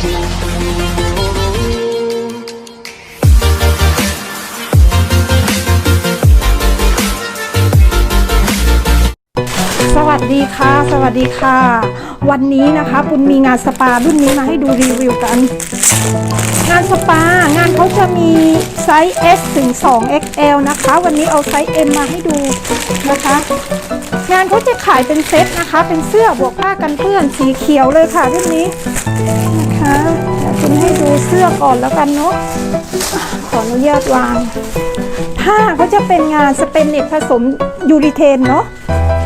สวัสดีค่ะ สวัสดีค่ะ วันนี้นะคะปุณมีงานสปารุ่นนี้มาให้ดูรีวิวกัน งานสปางานเขาจะมีไซส์ S ถึง 2 XL นะคะ วันนี้เอาไซส์ M มาให้ดูนะคะ งานเขาจะขายเป็นเซตนะคะ เป็นเสื้อบวกผ้ากันเปื้อนสีเขียวเลยค่ะรุ่นนี้นะคะเดี๋ยวคุณให้ดูเสื้อก่อนแล้วกันเนาะขออนุญาตวางผ้าเขาจะเป็นงานสเปนเน็ตผสมยูริเทนเนาะ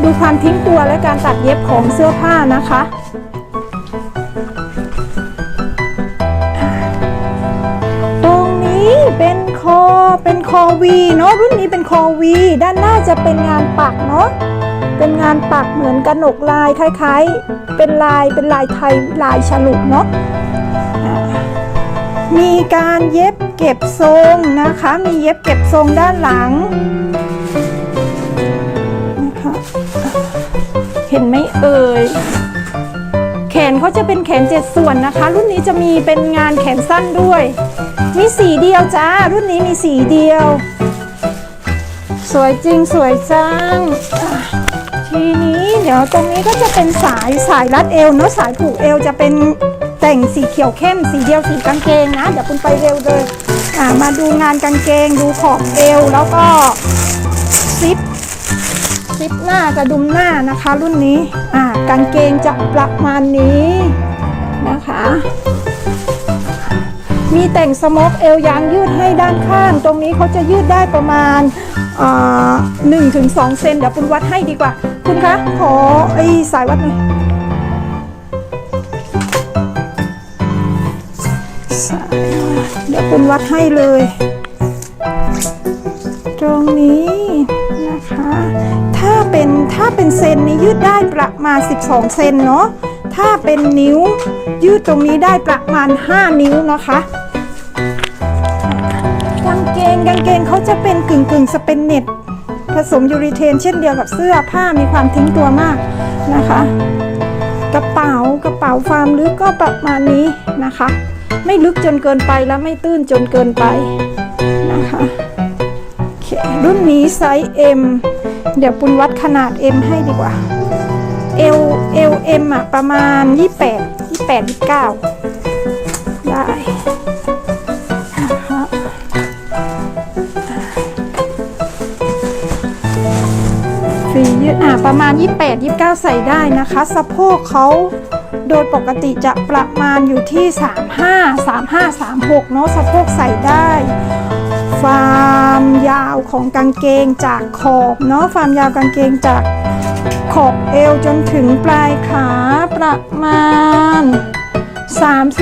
ดูความทิ้งตัวและการตัดเย็บของเสื้อผ้านะคะตรงนี้เป็นคอเป็นคอวีเนาะรุ่นนี้เป็นคอวี ด้านหน้าจะเป็นงานปักเนาะ เป็นงานปักเหมือนกระหนกลายคล้ายๆ เป็นลายเป็นลายไทยลายฉลุเนาะมีการเย็บเก็บทรงนะคะ มีเย็บเก็บทรงด้านหลังนะคะเห็นไหมเอ่ยแขนเขาจะเป็นแขนเจ็ดส่วนนะคะ รุ่นนี้จะมีเป็นงานแขนสั้นด้วย มีสีเดียวจ้า รุ่นนี้มีสีเดียว สวยจริงสวยจัง ทีนี้เดี๋ยวตรงนี้ก็จะเป็นสายสายรัดเอวเนาะสายผูกเอวจะเป็นแต่งสีเขียวเข้มสีเดียวสีกางเกงนะเดี๋ยวคุณไปเร็วเลยอ่ามาดูงานกางเกงดูขอบเอวแล้วก็ซิปซิปหน้ากระดุมหน้านะคะ รุ่นนี้อ่ากางเกงจะประมาณนี้นะคะ มีแต่งสโมกเอวยางยืดให้ด้านข้าง ตรงนี้เขาจะยืดได้ประมาณ หนึ่งถึงสองเซนเดี๋ยวคุณวัดให้ดีกว่า คุณคะขอไอ้สายวัดหน่อยสายเดี๋ยวคุณวัดให้เลย ตรงนี้นะคะ ถ้าเป็นถ้าเป็นเซนนี้ยืดได้ประมาณ 12 เซนเนาะถ้าเป็นนิ้วยืดตรงนี้ได้ประมาณ 5 นิ้วนะคะ งกางเกงเขาจะเป็นกึ่งกึ่งสเปนเน็ตผสมยูริเทน เช่นเดียวกับเสื้อผ้ามีความทิ้งตัวมากนะคะ กระเป๋ากระเป๋าฟาร์มลึกก็ประมาณนี้นะคะ ไม่ลึกจนเกินไปและไม่ตื้นจนเกินไปนะคะโอเครุ่นนี้ไซส์ M เดี๋ยวปุณวัดขนาด M ให้ดีกว่า L L M อะประมาณ 28 28 29 ได้ ยืดอะประมาณ 28 29 ใส่ได้นะคะ สะโพกเขาโดยปกติจะประมาณอยู่ที่ 35 35 36 เนาะสะโพกใส่ได้ ความยาวของกางเกงจากขอบเนาะความยาวกางเกงจากขอบเอวจนถึงปลายขาประมาณ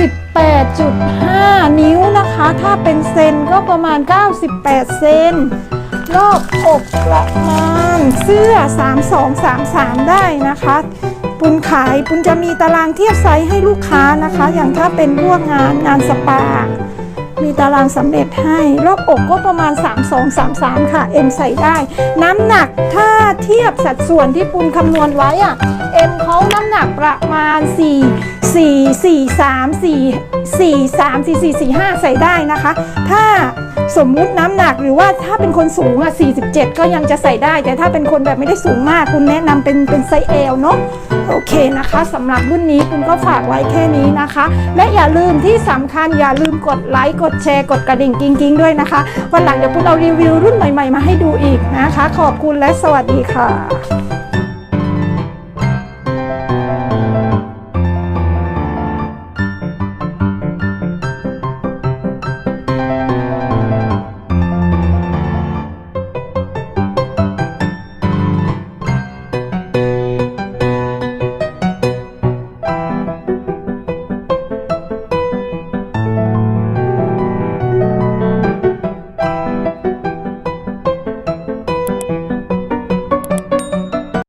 38.5 นิ้วนะคะ ถ้าเป็นเซนก็ประมาณ 98 เซน รอบอกประมาณเสื้อ 3233 ได้นะคะ ปุณขายปุณจะมีตารางเทียบไซส์ให้ลูกค้านะคะ อย่างถ้าเป็นพวกงานงานสปา มีตารางสำเร็จให้รอบอกก็ประมาณ 32 33 ค่ะ M ใส่ได้ น้ำหนักถ้าเทียบสัดส่วนที่ปุณคำนวณไว้อะ M เขาน้ำหนักประมาณ 4 4 4 3 4 4 3 4 4 4 5ใส่ได้นะคะ ถ้าสมมุติน้ำหนักหรือว่าถ้าเป็นคนสูงอะ47ก็ยังจะใส่ได้ แต่ถ้าเป็นคนแบบไม่ได้สูงมากคุณแนะนำเป็นเป็นไซส์ L เนาะโอเคนะคะสำหรับรุ่นนี้คุณก็ฝากไว้แค่นี้นะคะ และอย่าลืมที่สำคัญอย่าลืมกดไลค์กดแชร์กดกระดิ่งกิ้งๆด้วยนะคะ วันหลังเดี๋ยวคุณเอารีวิวรุ่นใหม่ ๆ มาให้ดูอีกนะคะ ขอบคุณและสวัสดีค่ะ